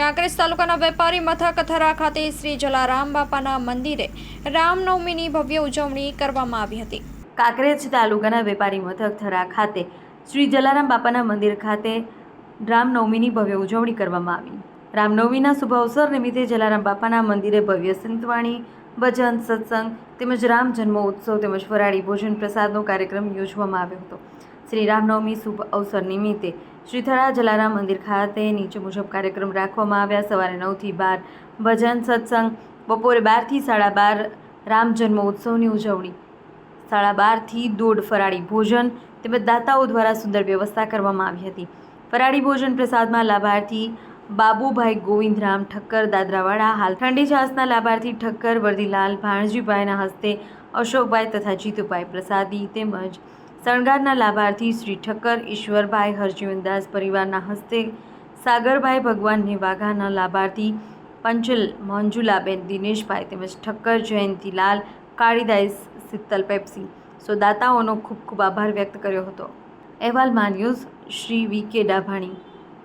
કાંકરેજ તાલુકાના વેપારી મથક થરા ખાતે શ્રી જલારામ બાપાના મંદિરે રામનવમીની ભવ્ય ઉજવણી કરવામાં આવી હતી. કાંકરેજ તાલુકાના વેપારી મથક થરા ખાતે શ્રી જલારામ બાપાના મંદિર ખાતે રામનવમીની ભવ્ય ઉજવણી કરવામાં આવી. રામનવમીના શુભ અવસર નિમિત્તે જલારામ બાપાના મંદિરે ભવ્ય સંતવાણી, ભજન, સત્સંગ તેમજ રામ જન્મ ઉત્સવ તેમજ ફરાળી ભોજન પ્રસાદનો કાર્યક્રમ યોજવામાં આવ્યો હતો. શ્રી રામનવમી શુભ અવસર નિમિત્તે શ્રી થરા જલારામ મંદિર ખાતે નીચે મુજબ કાર્યક્રમ રાખવામાં આવ્યા. સવારે નવથી બાર ભજન સત્સંગ, બપોરે બારથી સાડા બાર રામ જન્મ ઉત્સવની ઉજવણી. સાડા બારથી દોઢ ફરાળી ભોજન તેમજ દાતાઓ દ્વારા સુંદર વ્યવસ્થા કરવામાં આવી હતી. ફરાળી ભોજન પ્રસાદમાં લાભાર્થી બાબુભાઈ ગોવિંદરામ ઠક્કર, દાદરાવાડા હાલ ઠંડી છાસના લાભાર્થી ઠક્કર, વર્દીલાલ ભાણજીભાઈના હસ્તે, અશોકભાઈ તથા જીતુભાઈ પ્રસાદી તેમજ શણગારના લાભાર્થી શ્રી ઠક્કર, ઈશ્વરભાઈ, હરજીવનદાસ પરિવારના હસ્તે સાગરભાઈ ભગવાનને વાઘાના લાભાર્થી પંચલ મંજુલાબેન દિનેશભાઈ તેમજ ઠક્કર જયંતિલાલ કાળીદાસ શીતલ પેપ્સી. સો દાતાઓનો ખૂબ ખૂબ આભાર વ્યક્ત કર્યો હતો. અહેવાલ મા ન્યૂઝ શ્રી વી કે ડાભાણી.